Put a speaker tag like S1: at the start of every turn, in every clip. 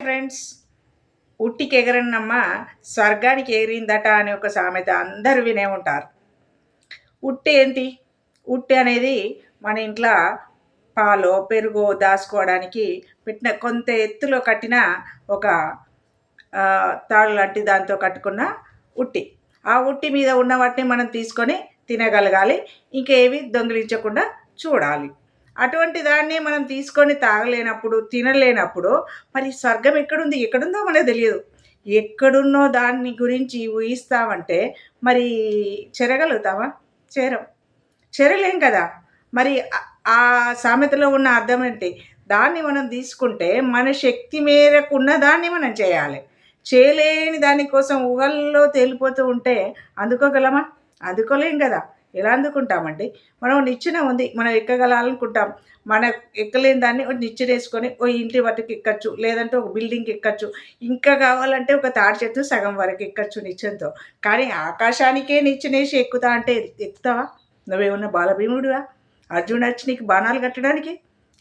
S1: Friends ఉట్టికి ఎగరన్నమ్మ స్వర్గానికి ఎగిరిందట అనే ఒక సామెత అందరు వినే ఉంటారు. ఉట్టి ఏంటి? ఉట్టి అనేది మన ఇంట్లో పాలో పెరుగు దాచుకోవడానికి పెట్టిన కొంత ఎత్తులో కట్టిన ఒక ఆ, తాడు లాంటి దాంతో కట్టుకున్న ఉట్టి. ఆ ఉట్టి మీద ఉన్న వాటిని మనం తీసుకొని తినగలగాలి. ఇంకేవి దొంగిలించకుండా చూడాలి. అటువంటి దాన్ని మనం తీసుకొని తాగలేనప్పుడు తినలేనప్పుడు మరి స్వర్గం ఎక్కడుంది? ఎక్కడుందో మనకు తెలియదు. ఎక్కడున్నో దాన్ని గురించి ఊహిస్తామంటే మరి చెరగలుగుతావా? చేరం. చెరలేం కదా? మరి ఆ- సామెతలో ఉన్న అర్థం ఏంటి? దాన్ని మనం తీసుకుంటే మన శక్తి మేరకు ఉన్న దాన్ని మనం చేయాలి. చేయలేని దానికోసం ఊగల్లో తేలిపోతూ ఉంటే అందుకోగలమా? అందుకోలేం కదా? ఎలా అందుకుంటామండి? మనం నిచ్చెన ఉంది మనం ఎక్కగలాలనుకుంటాం. మన ఎక్కలేని దాన్ని ఒక నిచ్చెన వేసుకొని ఓ ఇంటి వరకు ఎక్కచ్చు లేదంటే ఒక బిల్డింగ్కి ఎక్కచ్చు. ఇంకా కావాలంటే ఒక తాడి చెట్టు సగం వరకు ఎక్కచ్చు నిచ్చెనతో. కానీ ఆకాశానికే నిచ్చెనేసి ఎక్కుతా అంటే ఎక్కుతావా నువ్వేమన్నా బాలభీముడివా? అర్జునుడు వచ్చి నీకు బాణాలు కట్టడానికి?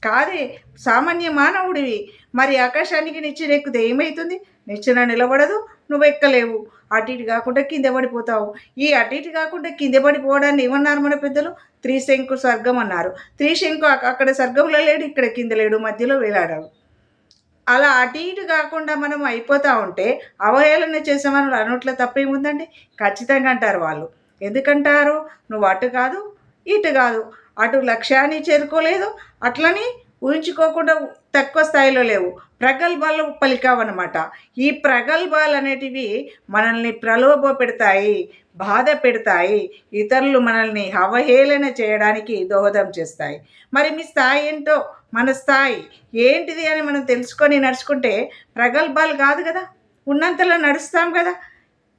S1: కాదే సామాన్య మానవుడివి మరి ఆకాశానికి నిచ్చెన ఎక్కితే ఏమవుతుంది నిచ్చెన నిలబడదు నువ్వు ఎక్కలేవు అటు ఇటు కాకుండా కింద పడిపోతావు. ఈ అటు ఇటు కాకుండా కింద పడిపోవడాన్ని ఏమన్నారు మన పెద్దలు? త్రిశంకు స్వర్గం అన్నారు. త్రిశంకు అక్కడ స్వర్గంలో లేడు ఇక్కడ కింద లేడు మధ్యలో వేలాడాడు. అలా అటు ఇటు కాకుండా మనం అయిపోతూ ఉంటే అవహేళన చేసామని అనట్లో తప్పేముందండి? ఖచ్చితంగా అంటారు వాళ్ళు. ఎందుకంటారు? నువ్వు అటు కాదు ఇటు కాదు. అటు లక్ష్యాన్ని చేరుకోలేదు అట్లని ఊహించుకోకుండా తక్కువ స్థాయిలో లేవు. ప్రగల్భాలు పలికావన్నమాట. ఈ ప్రగల్భాలు అనేటివి మనల్ని ప్రలోభ పెడతాయి బాధ పెడతాయి ఇతరులు మనల్ని అవహేళన చేయడానికి దోహదం చేస్తాయి. మరి మీ స్థాయి ఏంటో మన స్థాయి ఏంటిది అని మనం తెలుసుకొని నడుచుకుంటే ప్రగల్భాలు కాదు కదా? ఉన్నంతలో నడుస్తాం కదా?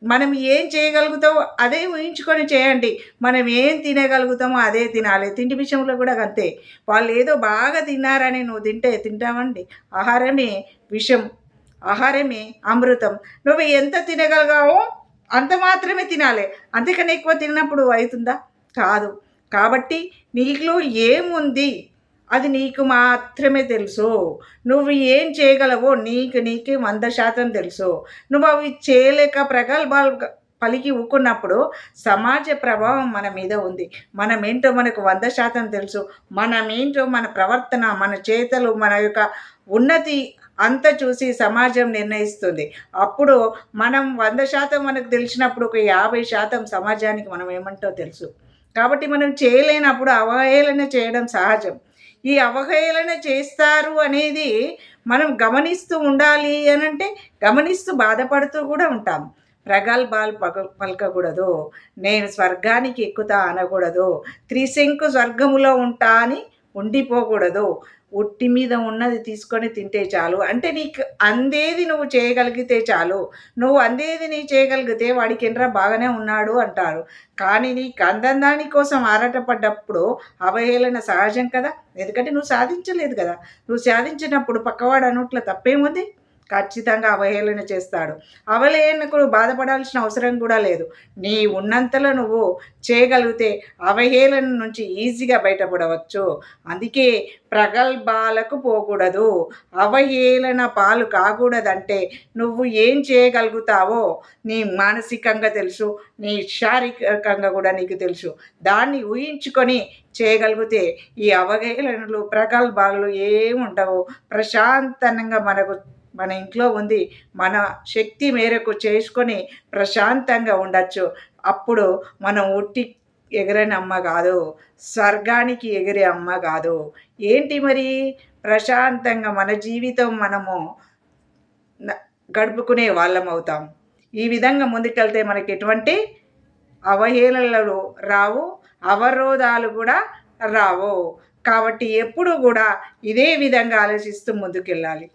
S1: మనం ఏం చేయగలుగుతామో అదే ఊహించుకొని చేయండి. మనం ఏం తినగలుగుతామో అదే తినాలి. తిండి విషయంలో కూడా అంతే. వాళ్ళు ఏదో బాగా తిన్నారని నువ్వు తింటే తింటామండి. ఆహారమే విషం. ఆహారమే అమృతం. నువ్వు ఎంత తినగలిగావో అంత మాత్రమే తినాలి. అంతకన్నా ఎక్కువ తిన్నప్పుడు అవుతుందా? కాదు. కాబట్టి నీలో ఏముంది? అది నీకు మాత్రమే తెలుసు. నువ్వు ఏం చేయగలవో నీకు నీకే వంద శాతం తెలుసు. నువ్వు అవి చేయలేక ప్రగల్భాలు పలికి ఊకున్నప్పుడు సమాజ ప్రభావం మన మీద ఉంది. మనమేంటో మనకు వంద శాతం తెలుసు. మనమేంటో మన ప్రవర్తన మన చేతలు మన యొక్క ఉన్నతి అంత చూసి సమాజం నిర్ణయిస్తుంది. అప్పుడు మనం వంద శాతం మనకు తెలిసినప్పుడు ఒక యాభై శాతం సమాజానికి మనం ఏమంటో తెలుసు. కాబట్టి మనం చేయలేనప్పుడు అవహేళన చేయడం సహజం. ఈ అవహేళన చేస్తారు అనేది మనం గమనిస్తూ ఉండాలి అని అంటే గమనిస్తూ బాధపడుతూ కూడా ఉంటాం. ప్రగల్భాలు పగ పలకకూడదు. నేను స్వర్గానికి ఎక్కుతా అనకూడదు. త్రిశంకు స్వర్గములో ఉంటా అని ఉండిపోకూడదు. ఒట్టి మీద ఉన్నది తీసుకొని తింటే చాలు. అంటే నీకు అందేది నువ్వు చేయగలిగితే చాలు. నువ్వు అందేది నీ చేయగలిగితే వాడికి ఎంట్రా బాగానే ఉన్నాడు అంటారు. కానీ నీకు అందం దాని కోసం ఆరాటపడ్డప్పుడు అవహేళన సహజం కదా? ఎందుకంటే నువ్వు సాధించలేదు కదా? నువ్వు సాధించినప్పుడు పక్కవాడు అనుట్ల తప్పేముంది? ఖచ్చితంగా అవహేళన చేస్తాడు. అవహేళనకు బాధపడాల్సిన అవసరం కూడా లేదు. నీ ఉన్నంతలో నువ్వు చేయగలిగితే అవహేళన నుంచి ఈజీగా బయటపడవచ్చు. అందుకే ప్రగల్భాలకు పోకూడదు. అవహేళన పాలు కాకూడదంటే నువ్వు ఏం చేయగలుగుతావో నీ మానసికంగా తెలుసు. నీ శారీరకంగా కూడా నీకు తెలుసు. దాన్ని ఊహించుకొని చేయగలిగితే ఈ అవహేళనలు ప్రగల్భాలు ఏమి ఉండవు ప్రశాంతంగా మనకు మన ఇంట్లో ఉంది. మన శక్తి మేరకు చేసుకొని ప్రశాంతంగా ఉండొచ్చు. అప్పుడు మనం ఉట్టి ఎగిరని అమ్మ కాదు. స్వర్గానికి ఎగిరే అమ్మ కాదు. ఏంటి మరి? ప్రశాంతంగా మన జీవితం మనము గడుపుకునే వాళ్ళం అవుతాం. ఈ విధంగా ముందుకెళ్తే మనకి ఎటువంటి అవహేళనలు రావు. అవరోధాలు కూడా రావు. కాబట్టి ఎప్పుడూ కూడా ఇదే విధంగా ఆలోచిస్తూ ముందుకెళ్ళాలి.